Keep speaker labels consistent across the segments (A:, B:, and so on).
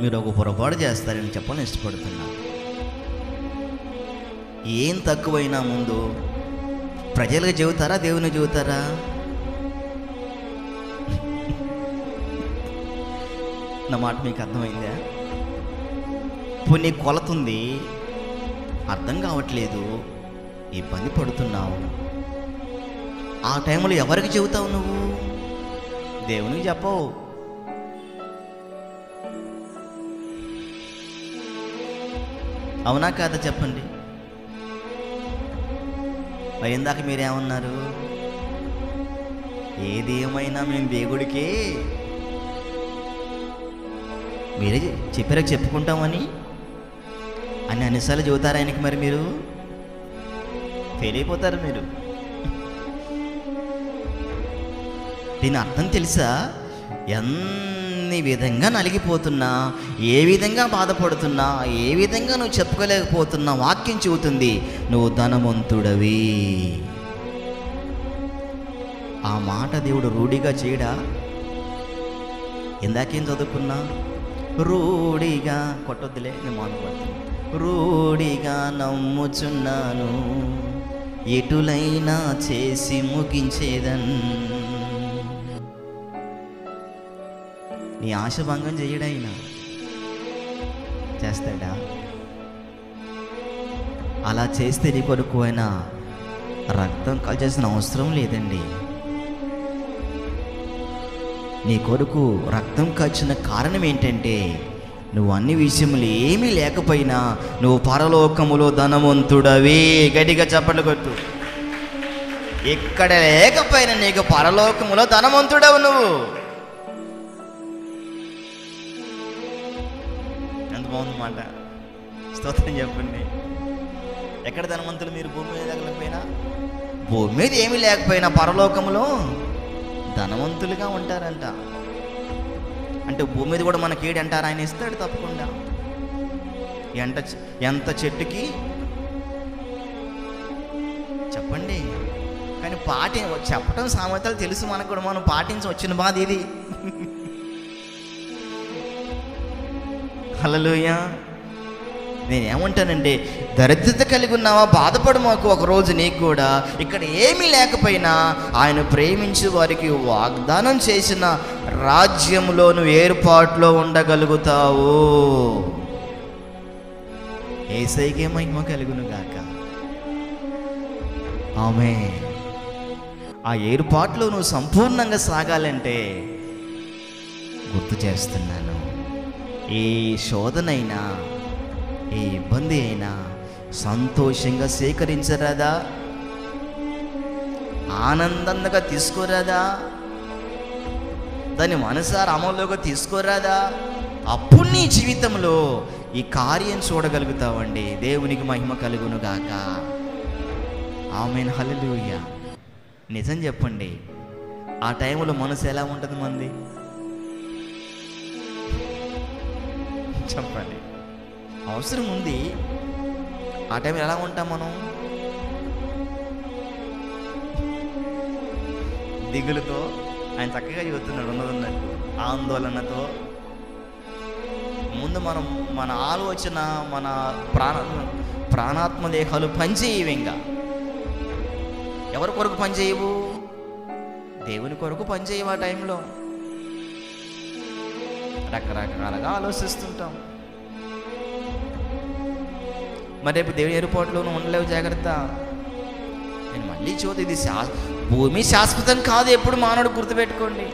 A: మీరు ఒక పొరపాటు చేస్తారని చెప్పాలని ఇష్టపడుతున్నాను ఏం తక్కువైనా ముందు ప్రజలకు చెబుతారా దేవుని చెబుతారా? నా మాట మీకు అర్థమైందా? ఇప్పుడు నీ కొలతుంది అర్థం కావట్లేదు ఇబ్బంది పడుతున్నావు. ఆ టైంలో ఎవరికి చెబుతావు నువ్వు? దేవునికి చెప్పవు. అవునా కాదా చెప్పండి. మరి ఇందాక మీరేమన్నారు? ఏది ఏమైనా మేము దేవుడికే మీరే చెప్పారా చెప్పుకుంటామని అని అన్నిసార్లు చెబుతారా ఆయనకి మరి మీరు? ఫెయిల్ అయిపోతారు మీరు. దీని అర్థం తెలుసా? ఎంత ఎన్ని విధంగా నలిగిపోతున్నా ఏ విధంగా బాధపడుతున్నా ఏ విధంగా నువ్వు చెప్పుకోలేకపోతున్నా వాక్యం చెబుతుంది నువ్వు ధనవంతుడవి. ఆ మాట దేవుడు రూఢిగా చేయడా? ఇందాకేం చదువుకున్నా? రూఢిగా కొట్టొద్దులే నేను మానుకోవద్దు రూఢిగా నమ్ముచున్నాను ఎటులైనా చేసి ముగించేదన్ నీ ఆశ భంగం చేయడైనా చేస్తాడా? అలా చేస్తే నీ కొరకు అయినా రక్తం కాల్చాల్సిన అవసరం లేదండి. నీ కొరకు రక్తం కలిచిన కారణం ఏంటంటే నువ్వు అన్ని విషయములు ఏమీ లేకపోయినా నువ్వు పరలోకములో ధనవంతుడవే. గట్టిగా చప్పట్లు కొట్టు. ఎక్కడ లేకపోయినా నీకు పరలోకములో ధనవంతుడవు నువ్వు. అన్నమాట స్తోత్రం చెప్పండి. ఎక్కడ ధనవంతులు మీరు భూమి మీద తగలకపోయినా? భూమి మీద ఏమీ లేకపోయినా పరలోకంలో ధనవంతులుగా ఉంటారంట. అంటే భూమి మీద కూడా మనకి ఏడు అంటారు ఆయన ఇస్తాడు తప్పకుండా. ఎంత ఎంత చెట్టుకి? చెప్పండి. కానీ పాటి చెప్పడం సామెతలు తెలుసు మనకు కూడా మనం పాటించి వచ్చిన బాధ ఇది. హల్లెలూయా. నేనేమంటానంటే దరిద్రత కలిగి ఉన్నావా బాధపడు మాకు ఒకరోజు నీకు కూడా. ఇక్కడ ఏమీ లేకపోయినా ఆయన ప్రేమించి వారికి వాగ్దానం చేసిన రాజ్యంలో నువ్వు ఏర్పాట్లో ఉండగలుగుతావు. ఏసైకే మహిమ కలుగును గాక. ఆమె ఆ ఏర్పాట్లో నువ్వు సంపూర్ణంగా సాగాలంటే గుర్తు చేస్తున్నాను. ఏ శోధనైనా ఏ ఇబ్బంది అయినా సంతోషంగా సేకరించరాదా? ఆనందంగా తీసుకోరాదా? దాని మనసారా అమల్లోకి తీసుకోరాదా? అప్పుడు నీ జీవితంలో ఈ కార్యం చూడగలుగుతావండి. దేవునికి మహిమ కలుగును గాక. ఆమెన్. హల్లెలూయ. నిజం చెప్పండి. ఆ టైంలో మనసు ఎలా ఉంటుంది మంది? చెప్పండి అవసరం ఉంది. ఆ టైంలో ఎలా ఉంటాం మనం? దిగులుతో ఆయన చక్కగా చెబుతున్నాడు ఉన్నదన్నట్టు ఆందోళనతో. ముందు మనం మన ఆలోచన మన ప్రాణ ప్రాణాత్మ దేహాలు పనిచేయవు ఇంకా. ఎవరి కొరకు పనిచేయవు? దేవుని కొరకు పనిచేయవు ఆ టైంలో. రకరకాలుగా ఆలోచిస్తుంటాం. మరి రేపు దేవుని ఏర్పాటులోనూ ఉండలేవు జాగ్రత్త. నేను మళ్ళీ చూద్దాం ఇది శా భూమి శాశ్వతం కాదు ఎప్పుడు మానవుడు గుర్తుపెట్టుకోండి.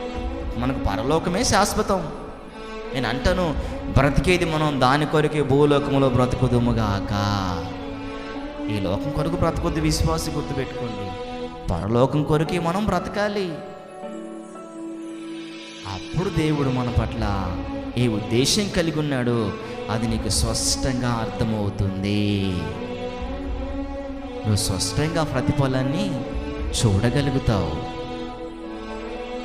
A: మనకు పరలోకమే శాశ్వతం. నేను అంటాను బ్రతికేది మనం దాని కొరకే భూలోకములో బ్రతుకుదుముగాక. ఈ లోకం కొరకు బ్రతకొద్దు విశ్వాసి గుర్తుపెట్టుకోండి. పరలోకం కొరకే మనం బ్రతకాలి. అప్పుడు దేవుడు మన పట్ల ఏ ఉద్దేశం కలిగి ఉన్నాడో అది నీకు స్పష్టంగా అర్థమవుతుంది. నువ్వు స్పష్టంగా ప్రతిఫలాన్ని చూడగలుగుతావు.